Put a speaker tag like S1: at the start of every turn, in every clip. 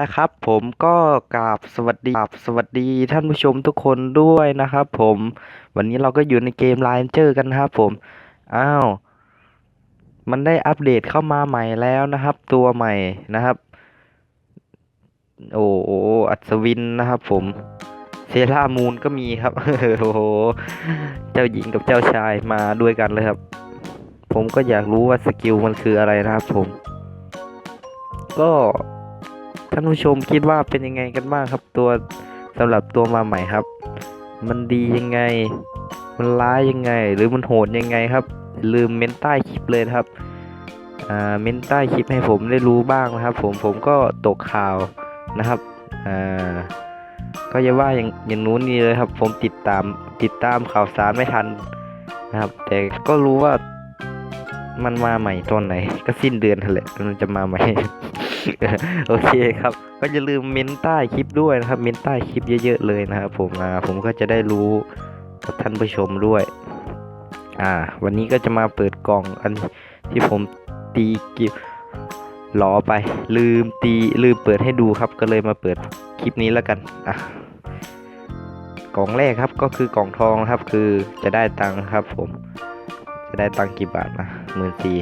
S1: นะครับผมก็กราบสวัสดีกราบสวัสดีท่านผู้ชมทุกคนด้วยนะครับผมวันนี้เราก็อยู่ในเกม Lion เจอกันนะครับผม อ้าว มันได้อัปเดตเข้ามาใหม่แล้วนะครับ ตัวใหม่นะครับ โอ้โหอัศวินนะครับผมเซรามูนก็มีครับโอ้โหเจ้าหญิงกับเจ้าชายมาด้วยกันเลยครับ ผมก็อยากรู้ว่าสกิลมันคืออะไรนะครับผม ก็ ท่านผู้ชมคิดว่าเป็นยังไงกันบ้างครับตัวสำหรับตัวมาใหม่ครับ มันดียังไง มันร้ายยังไง หรือมันโหดยังไงครับลืมเมนใต้คลิปเลยครับอ่าเมนใต้คลิปให้ผมได้รู้บ้างนะครับ ผมผมก็ตกข่าวนะครับอ่าก็อย่าว่าอย่างอย่างนู้นนี่เลยครับ ผมติดตามติดตามข่าวสารไม่ทันนะครับ แต่ก็รู้ว่ามันมาใหม่ตอนไหน ก็สิ้นเดือนนั่นแหละมันจะมาใหม่ โอเคครับ ก็อย่าลืมเมนใต้คลิปด้วยนะครับ เมนใต้คลิปเยอะๆเลยนะครับผมอ่าผมก็จะได้รู้กับท่านผู้ชมด้วย อ่า วันนี้ก็จะมาเปิดกล่องอันที่ผมตีกิหลอไป ลืมตีลืมเปิดให้ดูครับ ก็เลยมาเปิดคลิปนี้แล้วกันอะกล่องแรกครับก็คือกล่องทองครับ คือจะได้ตังค์ครับ ผม จะได้ตังค์กี่บาทนะหมื่นสี่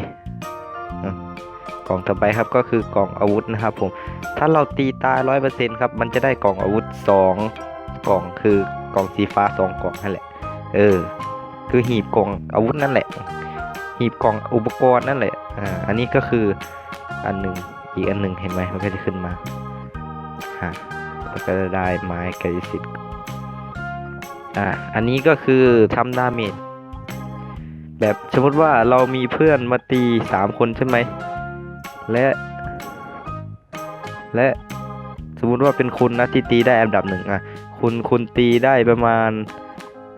S1: ล่องต่อไปครับก็คือกล่องอาวุธนะครับผมถ้าเราตีตายร้อยเปอร์เซ็นต์ครับมันจะได้กล่องอาวุธสองกล่องคือกล่องสีฟ้าสองกล่องนั่นแหละเออคือหีบกล่องอาวุธนั่นแหละ หีบกล่องอุปกรณ์นั่นแหละอ่าอันนี้ก็คืออันหนึ่งอีกอันหนึ่งเห็นไหมมันก็จะขึ้นมาฮะแล้วก็จะได้ไม้กายสิทธิ์อ่าอันนี้ก็คือทำดาเมจแบบสมมติว่าเรามีเพื่อนมาตีสามคนใช่ไหม และ และสมมุติว่าเป็นคุณนะที่ตีได้อันดับหนึ่งอะ คุณคุณตีได้ประมาณ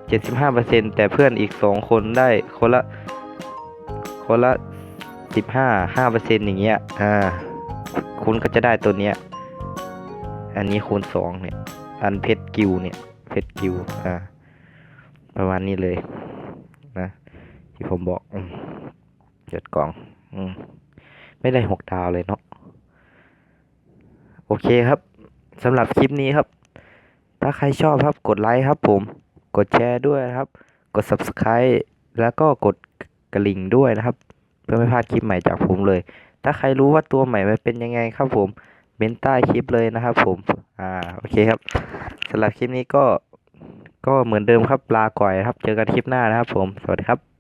S1: เจ็ดสิบห้าเปอร์เซ็นแต่เพื่อนอีกสองคนได้คนละ คนละสิบห้าห้าเปอร์เซ็นอย่างเงี้ย อ่า คุณก็จะได้ตัวเนี้ย อันนี้คูณสองเนี่ย อันเพชรกิวเนี่ย เพชรกิว อ่า ประมาณนี้เลย นะ ที่ผมบอกอืมเกิดกล่อง อืม ไม่ได้หกดาวเลยเนาะโอเคครับสำหรับคลิปนี้ครับ ถ้าใครชอบครับกดไลค์ครับ ผมกดแชร์ด้วยครับ กด subscribe แล้วก็กดกระลิ่งด้วยนะครับ เพื่อไม่พลาดคลิปใหม่จากผมเลย ถ้าใครรู้ว่าตัวใหม่มันเป็นยังไงครับผมเมนใต้คลิปเลยนะครับ ผม อ่า โอเคครับสำหรับคลิปนี้ก็ ก็เหมือนเดิมครับ ลาก่อยครับ เจอกันคลิปหน้านะครับผม สวัสดีครับ